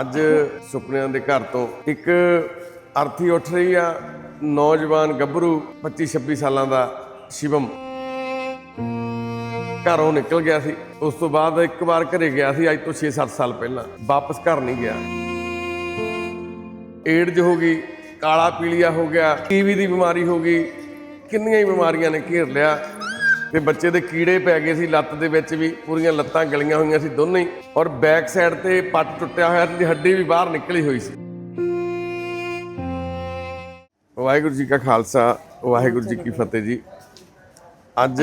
ਅੱਜ ਸੁਪਨਿਆਂ ਦੇ ਘਰ ਤੋਂ ਇੱਕ ਅਰਥੀ ਉੱਠ ਰਹੀ ਆ, ਨੌਜਵਾਨ ਗੱਭਰੂ 25 26 ਸਾਲਾਂ ਦਾ ਸ਼ਿਵਮ। ਘਰੋਂ ਨਿਕਲ ਗਿਆ ਸੀ। ਉਸ ਤੋਂ ਬਾਅਦ ਇੱਕ ਵਾਰ ਘਰੇ ਗਿਆ ਸੀ, ਅੱਜ ਤੋਂ 6-7 ਸਾਲ ਪਹਿਲਾਂ। ਵਾਪਸ ਘਰ ਨਹੀਂ ਗਿਆ। ਏਡਜ਼ ਹੋ ਗਈ, ਕਾਲਾ ਪੀਲੀਆ ਹੋ ਗਿਆ, ਟੀਵੀ ਦੀ ਬਿਮਾਰੀ ਹੋ ਗਈ। ਕਿੰਨੀਆਂ ਹੀ ਬਿਮਾਰੀਆਂ ਨੇ ਘੇਰ ਲਿਆ। ਤੇ ਬੱਚੇ ਦੇ ਕੀੜੇ ਪੈ ਗਏ ਸੀ, ਲੱਤ ਦੇ ਵਿੱਚ ਵੀ ਪੂਰੀਆਂ ਲੱਤਾਂ ਗਲੀਆਂ ਹੋਈਆਂ ਸੀ ਦੋਨੇ ਹੀ ਔਰ ਬੈਕ ਸਾਈਡ ਤੇ ਪੱਟ ਟੁੱਟਿਆ ਹੋਇਆ ਸੀ ਹੱਡੀ ਵੀ ਬਾਹਰ ਨਿਕਲੀ ਹੋਈ ਸੀ। ਵਾਹਿਗੁਰੂ ਜੀ ਕਾ ਖਾਲਸਾ, ਵਾਹਿਗੁਰੂ ਜੀ ਕੀ ਫਤਿਹ ਜੀ। ਅੱਜ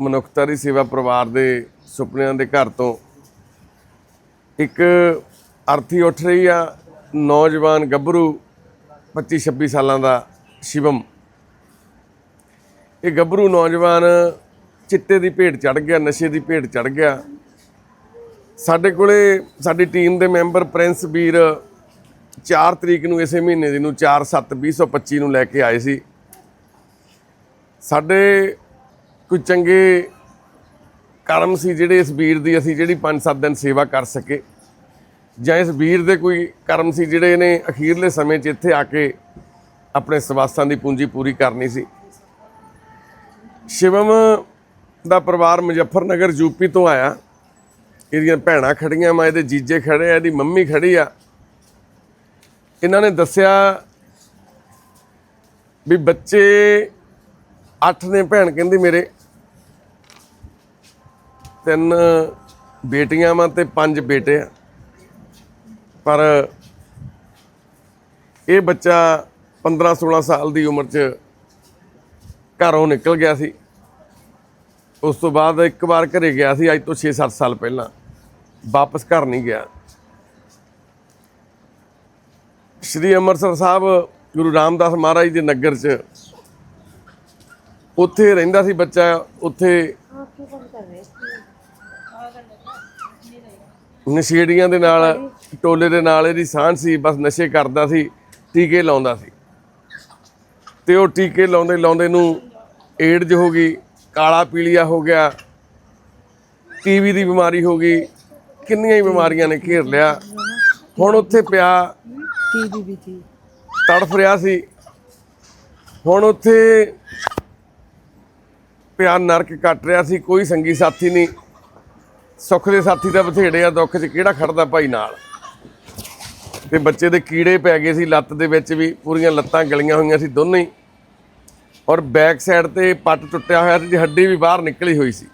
ਮਨੁੱਖਤਾ ਦੀ ਸੇਵਾ ਪਰਿਵਾਰ ਦੇ ਸੁਪਨਿਆਂ ਦੇ ਘਰ ਤੋਂ ਇੱਕ ਅਰਥੀ ਉੱਠ ਰਹੀ ਆ, ਨੌਜਵਾਨ ਗੱਭਰੂ 25 26 ਸਾਲਾਂ ਦਾ ਸ਼ਿਵਮ। ਇਹ ਗੱਭਰੂ ਨੌਜਵਾਨ ਚਿੱਟੇ ਦੀ ਭੇਟ ਚੜ ਗਿਆ, ਨਸ਼ੇ ਦੀ ਭੇਟ ਚੜ ਗਿਆ। ਸਾਡੇ ਕੋਲੇ, ਸਾਡੀ ਟੀਮ ਦੇ ਮੈਂਬਰ ਪ੍ਰਿੰਸ ਵੀਰ 4 ਤਰੀਕ ਨੂੰ ਇਸੇ ਮਹੀਨੇ ਦੀ ਨੂੰ 4 7 2025 ਨੂੰ ਲੈ ਕੇ ਆਏ ਸੀ। ਸਾਡੇ ਕੋਈ ਚੰਗੇ ਕਰਮ ਸੀ ਜਿਹੜੇ ਇਸ ਵੀਰ ਦੀ ਅਸੀਂ ਜਿਹੜੀ 5-7 ਦਿਨ ਸੇਵਾ ਕਰ ਸਕੇ, ਜਾਂ ਇਸ ਵੀਰ ਦੇ ਕੋਈ ਕਰਮ ਸੀ ਜਿਹੜੇ ਨੇ ਅਖੀਰਲੇ ਸਮੇਂ 'ਚ ਇੱਥੇ ਆ ਕੇ ਆਪਣੇ ਸਵਾਸਾਂ ਦੀ ਪੂੰਜੀ ਪੂਰੀ ਕਰਨੀ ਸੀ। ਸ਼ਿਵਮ ਦਾ ਪਰਿਵਾਰ ਮੁਜ਼ੱਫਰਨਗਰ ਯੂਪੀ ਤੋਂ ਆਇਆ। ਇਹਦੀਆਂ ਭੈਣਾਂ ਖੜੀਆਂ ਮੈਂ ਇਹਦੇ ਜੀਜੇ ਖੜੇ ਆ, ਇਹਦੀ ਮੰਮੀ ਖੜੀ ਆ। ਇਹਨਾਂ ਨੇ ਦੱਸਿਆ ਵੀ ਬੱਚੇ ਅੱਠ ਨੇ, ਭੈਣ ਕਹਿੰਦੀ ਮੇਰੇ। ਤਿੰਨ ਬੇਟੀਆਂ ਵਾਂ ਤੇ ਪੰਜ ਬੇਟੇ ਆ। ਪਰ ਇਹ ਬੱਚਾ 15 16 ਸਾਲ ਦੀ ਉਮਰ 'ਚ ਘਰੋਂ ਨਿਕਲ ਗਿਆ ਸੀ। ਉਸ ਤੋਂ ਬਾਅਦ ਇੱਕ ਵਾਰ ਘਰੇ ਗਿਆ ਸੀ, ਅੱਜ ਤੋਂ 6-7 ਸਾਲ ਪਹਿਲਾਂ। ਵਾਪਸ ਘਰ ਨਹੀਂ ਗਿਆ। ਸ਼੍ਰੀ ਅੰਮ੍ਰਿਤਸਰ ਸਾਹਿਬ ਗੁਰੂ ਰਾਮਦਾਸ ਮਹਾਰਾਜ ਦੇ ਨਗਰ 'ਚ ਉੱਥੇ ਰਹਿੰਦਾ ਸੀ ਬੱਚਾ, ਉੱਥੇ ਨਸ਼ੇੜੀਆਂ ਦੇ ਨਾਲ, ਟੋਲੇ ਦੇ ਨਾਲ ਇਹਦੀ ਸਾਂਝ ਸੀ, ਬਸ ਨਸ਼ੇ ਕਰਦਾ ਸੀ, ਟੀਕੇ ਲਾਉਂਦਾ ਸੀ। ਤੇ ਉਹ ਟੀਕੇ ਲਾਉਂਦੇ ਲਾਉਂਦੇ ਨੂੰ ਏਡਜ਼ ਹੋ ਗਈ। ਕਾਲਾ ਪੀਲੀਆ ਹੋ ਗਿਆ ਟੀਵੀ ਦੀ ਬਿਮਾਰੀ ਹੋ ਗਈ, ਕਿੰਨੀਆਂ ਹੀ ਬਿਮਾਰੀਆਂ ਨੇ ਘੇਰ ਲਿਆ। ਹੁਣ ਉੱਥੇ ਪਿਆ ਟੀਵੀ ਵੀ ਸੀ ਤੜਫ ਰਿਹਾ ਸੀ। ਹੁਣ ਉੱਥੇ ਪਿਆ, ਨਰਕ ਕੱਟ ਰਿਹਾ ਸੀ, ਕੋਈ ਸੰਗੀ ਸਾਥੀ ਨਹੀਂ। ਸੁੱਖ ਦੇ ਸਾਥੀ ਤਾਂ ਬਥੇੜੇ ਆ, ਦੁੱਖ 'ਚ ਕਿਹੜਾ ਖੜਦਾ ਭਾਈ ਨਾਲ? ਤੇ ਬੱਚੇ ਦੇ ਕੀੜੇ ਪੈ ਗਏ ਸੀ, ਲੱਤ ਦੇ ਵਿੱਚ ਵੀ, ਪੂਰੀਆਂ ਲੱਤਾਂ ਗਲੀਆਂ ਹੋਈਆਂ ਸੀ, ਦੋਨੇ ਹੀ। ਔਰ ਬੈਕ ਸਾਈਡ ਤੇ ਪੱਟ ਟੁੱਟਿਆ ਹੋਇਆ ਸੀ ਹੱਡੀ ਵੀ ਬਾਹਰ ਨਿਕਲੀ ਹੋਈ ਸੀ।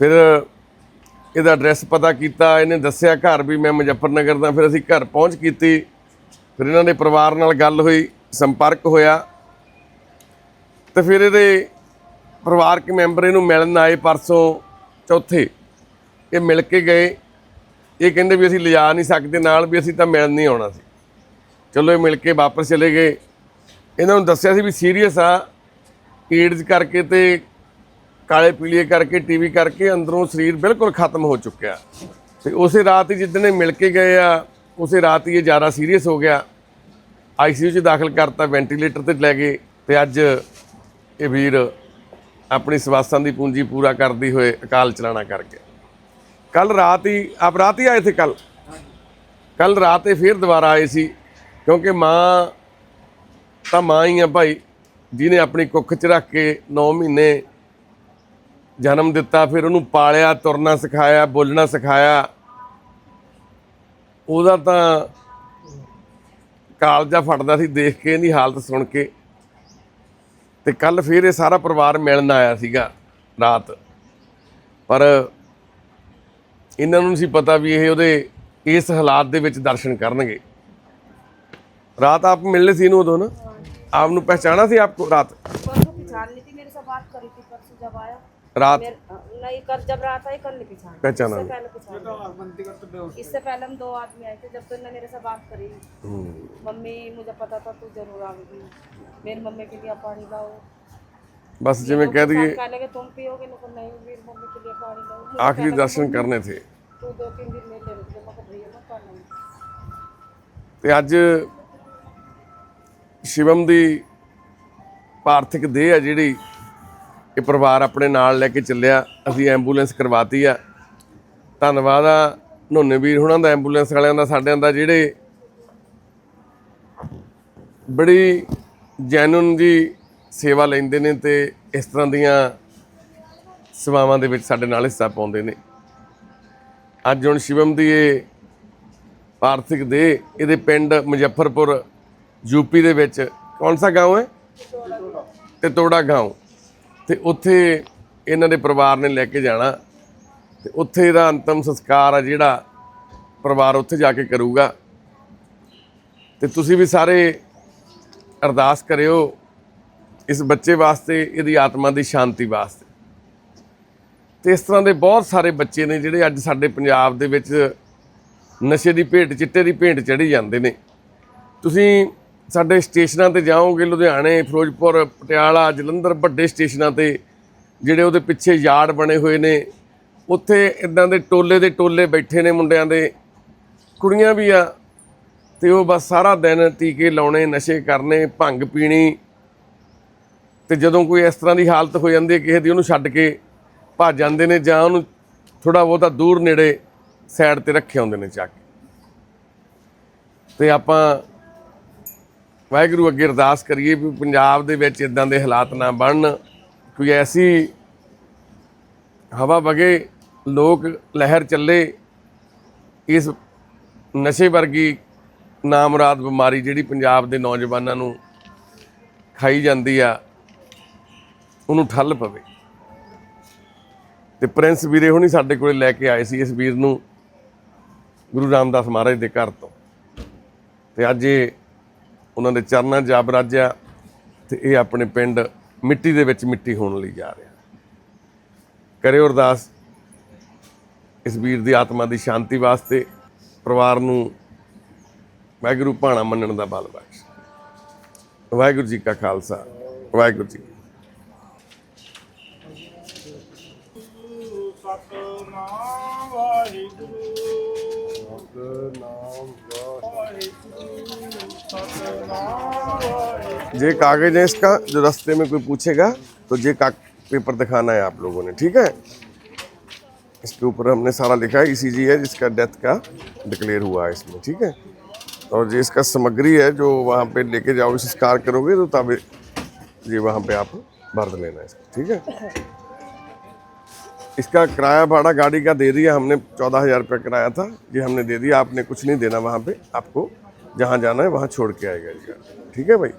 ਫਿਰ ਇਹਦਾ ਐਡਰੈਸ ਪਤਾ ਕੀਤਾ, ਇਹਨੇ ਦੱਸਿਆ ਘਰ ਵੀ ਮੈਂ ਮੁਜ਼ੱਫਰਨਗਰ ਦਾ, ਫਿਰ ਅਸੀਂ ਘਰ ਪਹੁੰਚ ਕੀਤੀ। ਫਿਰ ਇਹਨਾਂ ਦੇ ਪਰਿਵਾਰ ਨਾਲ ਗੱਲ ਹੋਈ, ਸੰਪਰਕ ਹੋਇਆ। ਤੇ ਫਿਰ ਇਹਦੇ ਪਰਿਵਾਰਕ ਮੈਂਬਰ ਇਹਨੂੰ ਮਿਲਣ ਆਏ ਪਰਸੋਂ ਚੌਥੇ। ਇਹ ਮਿਲ ਕੇ ਗਏ। ਇਹ ਕਹਿੰਦੇ ਵੀ ਅਸੀਂ ਲਿਜਾ ਨਹੀਂ ਸਕਦੇ, ਨਾਲ ਵੀ ਅਸੀਂ ਤਾਂ ਮਿਲਣ ਨਹੀਂ ਆਉਣਾ ਸੀ। ਚਲੋ ਇਹ ਮਿਲ ਕੇ ਵਾਪਸ ਚਲੇ ਗਏ। ਇਹਨਾਂ ਨੂੰ ਦੱਸਿਆ ਸੀ ਵੀ ਸੀਰੀਅਸ ਆ। ਏਡਜ਼ ਕਰਕੇ ਤੇ ਕਾਲੇ ਪੀਲੀਏ ਕਰਕੇ ਟੀਵੀ ਕਰਕੇ ਅੰਦਰੋਂ ਸਰੀਰ ਬਿਲਕੁਲ ਖਤਮ ਹੋ ਚੁੱਕਿਆ। ਤੇ ਉਸੇ ਰਾਤ ਹੀ ਜਿੱਦਣ ਇਹ ਮਿਲ ਕੇ ਗਏ ਆ ਉਸੇ ਰਾਤ ਹੀ ਇਹ ਜ਼ਿਆਦਾ ਸੀਰੀਅਸ ਹੋ ਗਿਆ। ਆਈਸੀਯੂ 'ਚ ਦਾਖਲ ਕਰਤਾ ਵੈਂਟੀਲੇਟਰ ਤੇ ਲੈ ਗਏ ਤੇ ਅੱਜ ਇਹ ਵੀਰ ਆਪਣੀ ਸਵਾਸਾਂ ਦੀ ਪੂੰਜੀ ਪੂਰਾ ਕਰਦੀ ਹੋਏ ਅਕਾਲ ਚਲਾਣਾ ਕਰ ਗਿਆ ਕੱਲ ਰਾਤ ਹੀ ਆਪ ਰਾਤ ਹੀ ਆਏ ਥੇ ਕੱਲ ਕੱਲ ਰਾਤ ਇਹ ਫਿਰ ਦੁਬਾਰਾ ਆਏ ਸੀ ਕਿਉਂਕਿ ਮਾਂ ਤਾਂ ਮਾਂ ਹੀ ਆ ਭਾਈ, ਜਿਹਨੇ ਆਪਣੀ ਕੁੱਖ 'ਚ ਰੱਖ ਕੇ 9 ਮਹੀਨੇ ਜਨਮ ਦਿੱਤਾ, ਫਿਰ ਉਹਨੂੰ ਪਾਲਿਆ, ਤੁਰਨਾ ਸਿਖਾਇਆ, ਬੋਲਣਾ ਸਿਖਾਇਆ। ਉਹਦਾ ਤਾਂ ਕਾਲਜਾ ਫਟਦਾ ਸੀ ਦੇਖ ਕੇ, ਇਹਦੀ ਹਾਲਤ ਸੁਣ ਕੇ। ਤੇ ਕੱਲ ਫਿਰ ਇਹ ਸਾਰਾ ਪਰਿਵਾਰ ਮਿਲਣ ਆਇਆ ਸੀਗਾ, ਰਾਤ। ਪਰ ਇਹਨਾਂ ਨੂੰ ਸੀ ਪਤਾ ਵੀ ਇਹ ਉਹਦੇ ਇਸ ਹਾਲਾਤ ਦੇ ਵਿੱਚ ਦਰਸ਼ਨ ਕਰਨਗੇ। ਰਾਤ ਆਪ ਮਿਲਨੇ ਸੀ ਇਹਨੂੰ ਉਦੋਂ ਨਾ? ਆਪ ਨੂੰ ਪਹਿਚਾਣਾ ਸੀ ਆਪਕੋ ਰਾਤ परसों पहचान ली थी मेरे से बात करी थी परसों जब आया रात मेरे- नहीं कर जब रात आई कल नहीं पहचान पहचाना इससे पहले पहचान इससे पहले हम दो आदमी आए थे जब तो इन्होंने मेरे से बात करी मम्मी मुझे पता था तू जरूर आएगी मेरी मम्मी के लिए पानी लाओ ਬਸ ਜਿਵੇਂ ਕਹਿ ਦਈਏ कहने लगे तुम पियोगे ना तो नहीं मेरी मम्मी के लिए पानी लाओ मुझे ਆਖਰੀ कहने ਦਰਸ਼ਨ ਕਰਨੇ थे लगे, तू दो तीन दिन में ले रुक मैं कहा, भैया मैं पानी ਤੇ ਅੱਜ ਸ਼ਿਵਮ ਦੀ ਪਾਰਥਿਕ ਦੇਹ ਆ ਜਿਹੜੀ ਇਹ ਪਰਿਵਾਰ ਆਪਣੇ ਨਾਲ ਲੈ ਕੇ ਚੱਲਿਆ। ਅਸੀਂ ਐਂਬੂਲੈਂਸ ਕਰਵਾਤੀ ਆ। ਧੰਨਵਾਦ ਆ ਨੋਨੇ ਵੀਰ ਹੁਣਾਂ ਦਾ, ਐਂਬੂਲੈਂਸ ਵਾਲਿਆਂ ਦਾ, ਸਾਡਿਆਂ ਦਾ, ਜਿਹੜੇ ਬੜੀ ਜੈਨੂਨ ਦੀ ਸੇਵਾ ਲੈਂਦੇ ਨੇ ਤੇ ਇਸ ਤਰ੍ਹਾਂ ਦੀਆਂ ਸੇਵਾਵਾਂ ਦੇ ਵਿੱਚ ਸਾਡੇ ਨਾਲ ਹਿੱਸਾ ਪਾਉਂਦੇ ਨੇ। ਅੱਜ ਹੁਣ ਸ਼ਿਵਮ ਦੀ ਇਹ ਆਰਥਿਕ ਦੇ ਇਹਦੇ ਪਿੰਡ ਮੁਜ਼ੱਫਰਪੁਰ ਯੂਪੀ ਦੇ ਵਿੱਚ ਕੌਣ ਸਾ گاؤں ਹੈ ਤੇ ਤੋੜਾ گاؤں ਤੇ ਉੱਥੇ ਇਹਨਾਂ ਦੇ ਪਰਿਵਾਰ ਨੇ ਲੈ ਕੇ ਜਾਣਾ ਤੇ ਉੱਥੇ ਇਹਦਾ ਅੰਤਮ ਸੰਸਕਾਰ ਆ ਜਿਹੜਾ ਪਰਿਵਾਰ ਉੱਥੇ ਜਾ ਕੇ ਕਰੂਗਾ ਤੇ ਤੁਸੀਂ ਵੀ ਸਾਰੇ ਅਰਦਾਸ ਕਰਿਓ ਇਸ ਬੱਚੇ ਵਾਸਤੇ ਇਹਦੀ ਆਤਮਾ ਦੀ ਸ਼ਾਂਤੀ ਵਾਸਤੇ ਤੇ ਇਸ ਤਰ੍ਹਾਂ ਦੇ ਬਹੁਤ ਸਾਰੇ ਬੱਚੇ ਨੇ ਜਿਹੜੇ ਅੱਜ ਸਾਡੇ ਪੰਜਾਬ ਦੇ ਵਿੱਚ ਨਸ਼ੇ ਦੀ ਭੇਟ ਚਿੱਟੇ ਦੀ ਭੇਟ ਚੜੀ ਜਾਂਦੇ ਨੇ ਤੁਸੀਂ ਸਾਡੇ ਸਟੇਸ਼ਨਾਂ ਤੇ ਜਾਓਗੇ, ਲੁਧਿਆਣੇ, ਫਿਰੋਜ਼ਪੁਰ, ਪਟਿਆਲਾ, ਜਲੰਧਰ, ਵੱਡੇ ਸਟੇਸ਼ਨਾਂ ਤੇ, ਜਿਹੜੇ ਉਹਦੇ ਪਿੱਛੇ ਯਾਰਡ ਬਣੇ ਹੋਏ ਨੇ, ਉੱਥੇ ਇਦਾਂ ਦੇ ਟੋਲੇ ਦੇ ਟੋਲੇ ਬੈਠੇ ਨੇ ਮੁੰਡਿਆਂ ਦੇ, ਕੁੜੀਆਂ ਵੀ ਆ, ਤੇ ਉਹ ਬਸ ਸਾਰਾ ਦਿਨ ਟੀਕੇ ਲਾਉਣੇ, ਨਸ਼ੇ ਕਰਨੇ, ਭੰਗ ਪੀਣੀ, ਤੇ ਜਦੋਂ ਕੋਈ ਇਸ ਤਰ੍ਹਾਂ ਦੀ ਹਾਲਤ ਹੋ ਜਾਂਦੀ ਹੈ, ਕਿਸੇ ਦੀ ਉਹਨੂੰ ਛੱਡ ਕੇ ਭੱਜ ਜਾਂਦੇ ਨੇ ਜਾਂ ਉਹਨੂੰ ਥੋੜਾ ਬਹੁਤਾ ਦੂਰ ਨੇੜੇ ਸਾਈਡ ਤੇ ਰੱਖੇ ਹੁੰਦੇ ਨੇ ਚੱਕ ਕੇ। ਤੇ ਆਪਾਂ ਵਾਹਿਗੁਰੂ ਅੱਗੇ ਅਰਦਾਸ ਕਰੀਏ ਵੀ ਪੰਜਾਬ ਦੇ ਵਿੱਚ ਇਦਾਂ ਦੇ ਹਾਲਾਤ ਨਾ ਬਣਨ। ਕੋਈ ਐਸੀ ਹਵਾ ਵਗੇ ਲੋਕ ਲਹਿਰ ਚੱਲੇ, ਇਸ ਨਸ਼ੇ ਵਰਗੀ ਨਾਮਰਾਦ ਬਿਮਾਰੀ ਜਿਹੜੀ ਪੰਜਾਬ ਦੇ ਨੌਜਵਾਨਾਂ ਨੂੰ ਖਾਈ ਜਾਂਦੀ ਆ, ਉਹਨੂੰ ਠੱਲ ਪਵੇ। ਤੇ ਪ੍ਰਿੰਸ ਵੀਰੇ ਹੁਣੀ ਸਾਡੇ ਕੋਲੇ ਲੈ ਕੇ ਆਏ ਸੀ ਇਸ ਵੀਰ ਨੂੰ ਗੁਰੂ ਰਾਮਦਾਸ ਮਹਾਰਾਜ ਦੇ ਘਰ ਤੋਂ। ਤੇ ਅੱਜ ਇਹ ਉਹਨਾਂ ਦੇ ਚਰਨਾਂ 'ਚ ਰਾਜਿਆ ਤੇ ਇਹ ਆਪਣੇ ਪਿੰਡ ਮਿੱਟੀ ਦੇ ਵਿੱਚ ਮਿੱਟੀ ਹੋਣ ਲਈ ਜਾ ਰਿਹਾ। ਕਰੇ ਅਰਦਾਸ। ਇਸ ਵੀਰ ਦੀ ਆਤਮਾ ਦੀ ਸ਼ਾਂਤੀ ਵਾਸਤੇ ਪਰਿਵਾਰ ਨੂੰ ਵਾਹਿਗੁਰੂ ਭਾਣਾ ਮੰਨਣ ਦਾ ਬਲ ਬਖਸ਼। ਵਾਹਿਗੁਰੂ ਜੀ ਕਾ ਖਾਲਸਾ ਵਾਹਿਗੁਰੂ ਜੀ ਸਤਨਾਮ ਵਾਹਿਗੁਰੂ। ਸਤਨਾਮ ये कागज़ है इसका, जो रास्ते में कोई पूछेगा तो ये का पेपर दिखाना है आप लोगों ने, ठीक है? इसके ऊपर हमने सारा लिखा है, इसी जी है जिसका डेथ का डिक्लेयर हुआ है इसमें, ठीक है? और ये इसका सामग्री है, जो वहाँ पे लेके जाओगे संस्कार करोगे तो तब ये वहाँ पे आप भर लेना है इसको, ठीक है? इसका किराया भाड़ा गाड़ी का दे दिया हमने चौदह हज़ार रुपये किराया था ये हमने दे दिया आपने कुछ नहीं देना वहाँ पे आपको जहाँ जाना है वहाँ छोड़ के आएगा ये गाड़ी। ठीक है भाई